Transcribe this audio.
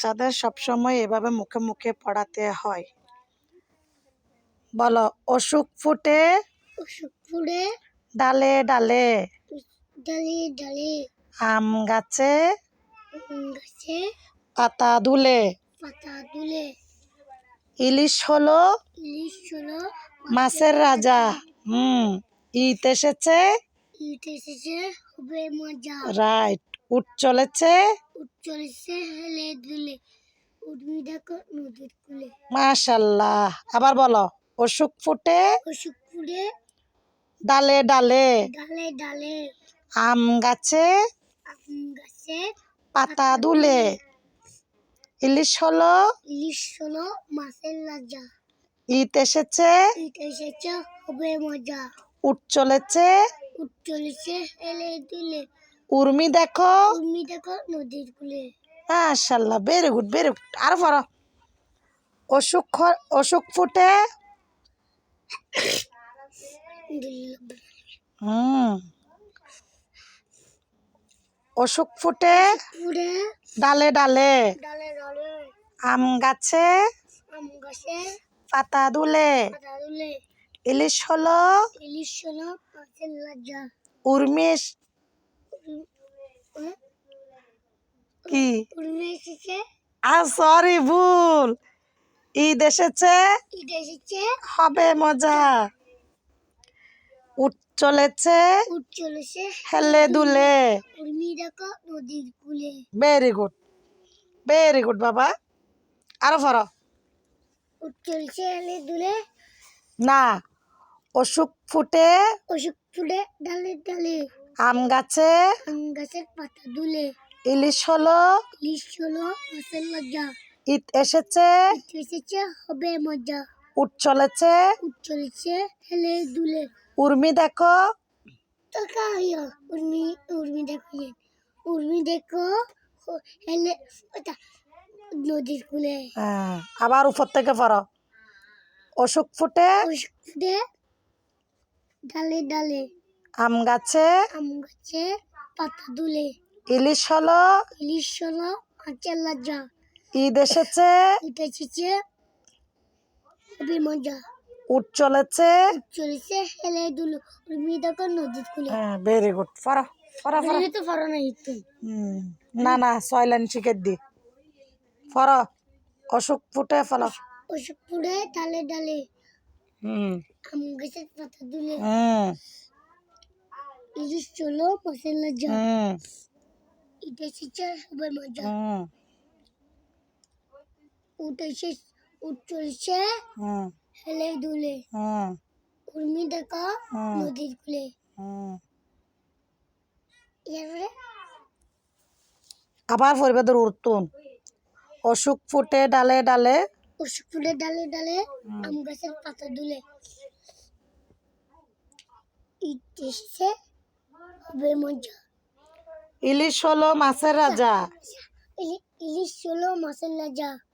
বাচ্চাদের সবসময় এভাবে মুখে মুখে পড়াতে হয়। বলো অসুখ ফুটে? অসুখ ফুলে ডালে ডালে। ডালে ডালে। আম গাছে? গাছে। পাতা দুলে। পাতা তুলে ইলিশ হলো? ইলিশ হলো মাছের রাজা। হুম ঈদ এসেছে? ইট এসেছে হবে মজা। রাইট উঠ চলেছে? চলেছে হেলে দুলে। উঠবি দেখো নদীর কুলে। মাশাল্লাহ। আবার বলো অসুখ ফুটে? অসুখ ফুলে ডালে ডালে। ডালে ডালে। আম গাছে? আম গাছে পাতা দুলে। ইলিশ হলো? ইলিশ হলো মাছের রাজা। ঈদ এসেছে? ইট এসেছে হবে মজা। উঠ চলেছে? উঠ চলেছে হেলে দুলে। উর্মি দেখো। উর্মি দেখো নদীর কুলে। মাশাল্লাহ ভেরি গুড ভেরি গুড আর পড়ো। অসুখ অসুখ ফুটে। হুম। অসুখ ফুটে। ডালে ডালে। ডালে ডালে। আম গাছে। আম গাছে। পাতা দুলে। ইলিশ হলো। ইলিশ হলো উর্মিশ কি সরি ভুল ঈদ এসেছে ঈদ এসেছে হবে মজা উঠ চলেছে উঠ চলেছে হেলে দুলে উর্মি দেখো নদীর কুলে ভেরি গুড ভেরি গুড বাবা আরও ফর উঠ চলেছে হেলে দুলে না অসুখ ফুটে অসুখ ফুটে ডালে ডালে আম গাছে? আম গাছের পাতা দুলে। ইলিশ হলো? ইলিশ হলো মাছের রাজা ঈদ এসেছে? এসেছে হবে মজা। উঠ চলেছে? উঠ চলেছে হেলে দুলে। উর্মি দেখো। টাকা ইয়া উর্মি উর্মি দেখো ইয়ে। উর্মি দেখো হেলে ওটা নদীর কুলে। হ্যাঁ, আবার উপর থেকে পড়। অসুখ ফুটে? অসুখ ফুলে ডালে ডালে। আম গাছে? আম গাছে পাতা দুলে। ইলিশ হলো? ইলিশ হলো মাছের রাজা ঈদ এসেছে? এটা এসেছে। হবে মজা। উঠ চলেছে? চলেছে হেলে দুলো। উর্মি দেখো নদীর কুলে। হ্যাঁ very good for for for তো পারো না হুম, না না ছয় লাইন শিখে দি। ফর অসুখ ফুটে ফল। অসুখ ফুটে ডালে ডালে। হুম। আম গাছের পাতা দুলে। হুম। হেলে দুলে উর্মি দেখা হুম। নদীর কুলে আবার পড়বে তোর উর্তুন অসুখ ফুটে ডালে ডালে অসুখ ফুটে ডালে ডালে আম গাছের পাতা দুলে মজা ইলিশ হলো মাছের রাজা। ইলি- ইলিশ হলো মাছের রাজা।